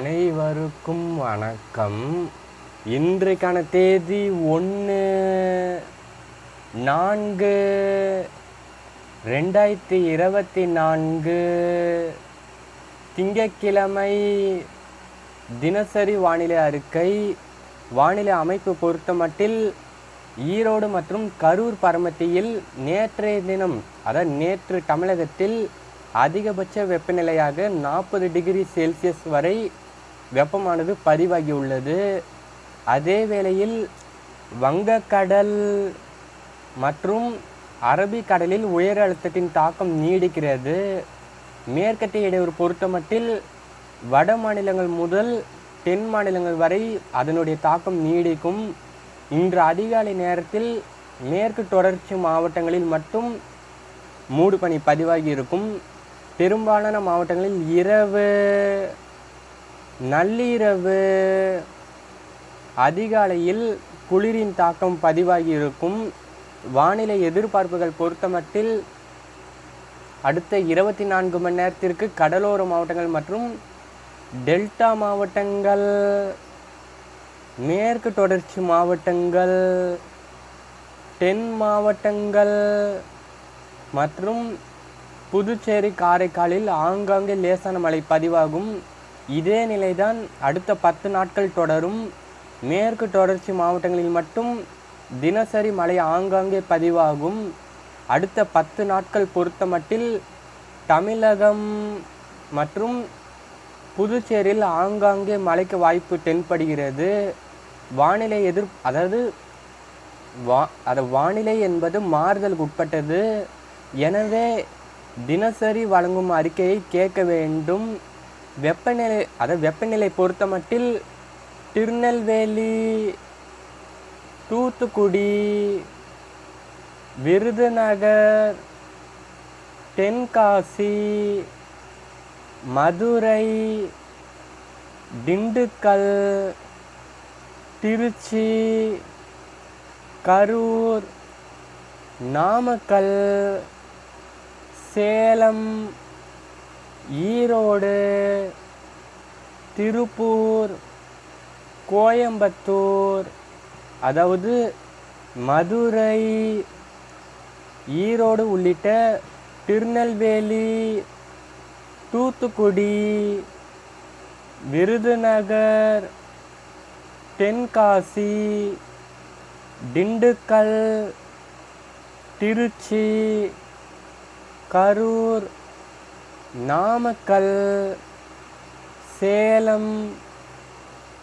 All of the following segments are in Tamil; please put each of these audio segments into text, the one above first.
அனைவருக்கும் வணக்கம். இன்றைக்கான தேதி ஒன்று நான்கு ரெண்டாயிரத்தி இருபத்தி நான்கு. திங்கக்கிழமை தினசரி வானிலை அறிக்கை வானிலை அமைப்பு பொறுத்தமட்டில் ஈரோடு மற்றும் கரூர் பரமத்தியில் நேற்றைய தினம் அதாவது நேற்று தமிழகத்தில் அதிகபட்ச வெப்பநிலையாக நாற்பது டிகிரி செல்சியஸ் வரை வெப்பமானது பதிவாகியுள்ளது அதே வேளையில் வங்கக்கடல் மற்றும் அரபிக்கடலில் உயர் அழுத்தத்தின் தாக்கம் நீடிக்கிறது. மேற்கத்திய இடையூறு பொறுத்தமட்டில் வட மாநிலங்கள் முதல் தென் மாநிலங்கள் வரை அதனுடைய தாக்கம் நீடிக்கும். இன்று அதிகாலை நேரத்தில் மேற்கு தொடர்ச்சி மாவட்டங்களில் மட்டும் மூடுபனி பதிவாகி இருக்கும். பெரும்பாலான மாவட்டங்களில் இரவு நள்ளிரவு அதிகாலையில் குளிரின் தாக்கம் பதிவாகி இருக்கும். வானிலை எதிர்பார்ப்புகள் பொறுத்தமட்டில் அடுத்த இருபத்தி நான்கு மணி நேரத்திற்கு கடலோர மாவட்டங்கள் மற்றும் டெல்டா மாவட்டங்கள் மேற்கு தொடர்ச்சி மாவட்டங்கள் தென் மாவட்டங்கள் மற்றும் புதுச்சேரி காரைக்காலில் ஆங்காங்கே லேசான மழை பதிவாகும். இதே நிலைதான் அடுத்த பத்து நாட்கள் தொடரும். மேற்கு தொடர்ச்சி மாவட்டங்களில் மட்டும் தினசரி மழை ஆங்காங்கே பதிவாகும். அடுத்த பத்து நாட்கள் பொறுத்தமட்டில் தமிழகம் மற்றும் புதுச்சேரியில் ஆங்காங்கே மழைக்கு வாய்ப்பு தென்படுகிறது. வானிலை எதிர் அதாவது வா அது வானிலை என்பது மாறுதலுக்கு உட்பட்டது. எனவே தினசரி வழங்கும் அறிக்கையை கேட்க வேண்டும். வெப்பநிலை அதாவது வெப்பநிலை பொறுத்தமட்டில் திருநெல்வேலி தூத்துக்குடி விருதுநகர் தென்காசி மதுரை திண்டுக்கல் திருச்சி கரூர் நாமக்கல் சேலம் ஈரோடு திருப்பூர் கோயம்புத்தூர் அதாவது மதுரை ஈரோடு உள்ளிட்ட திருநெல்வேலி தூத்துக்குடி விருதுநகர் தென்காசி திண்டுக்கல் திருச்சி கரூர் நாமக்கல் சேலம்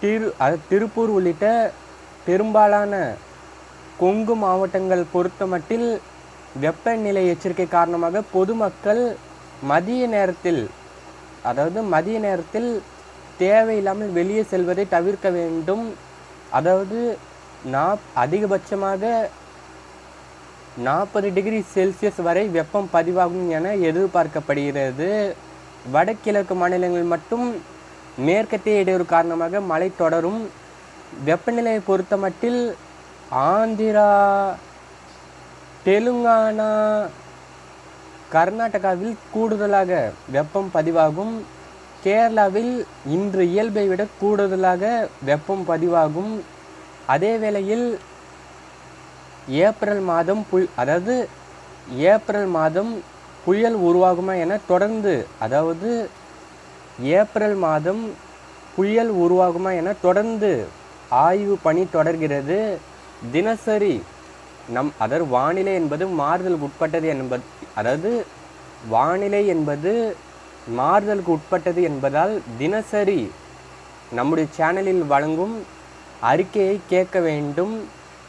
திரு திருப்பூர் உள்ளிட்ட பெரும்பாலான கொங்கு மாவட்டங்கள் பொறுத்தமட்டில் வெப்பநிலை எச்சரிக்கை காரணமாக பொதுமக்கள் மதிய நேரத்தில் அதாவது மதிய நேரத்தில் தேவையில்லாமல் வெளியே செல்வதை தவிர்க்க வேண்டும். அதாவது நா அதிகபட்சமாக நாற்பது டிகிரி செல்சியஸ் வரை வெப்பம் பதிவாகும் என எதிர்பார்க்கப்படுகிறது. வடகிழக்கு மாநிலங்களில் மட்டும் மேற்கத்திய இடையூறு காரணமாக மழை தொடரும். வெப்பநிலையை பொறுத்தமட்டில் ஆந்திரா தெலுங்கானா கர்நாடகாவில் கூடுதலாக வெப்பம் பதிவாகும். கேரளாவில் இன்று இயல்பை விட கூடுதலாக வெப்பம் பதிவாகும். அதே வேளையில் ஏப்ரல் மாதம் புல் அதாவது ஏப்ரல் மாதம் புயல் உருவாகுமா என தொடர்ந்து அதாவது ஏப்ரல் மாதம் புயல் உருவாகுமா என தொடர்ந்து ஆய்வு பணி தொடர்கிறது. தினசரி நம் அதாவது வானிலை என்பது மாறுதலுக்கு உட்பட்டது என்பது அதாவது வானிலை என்பது மாறுதலுக்கு உட்பட்டது என்பதால் தினசரி நம்முடைய சேனலில் வழங்கும் அறிக்கையை கேட்க வேண்டும்.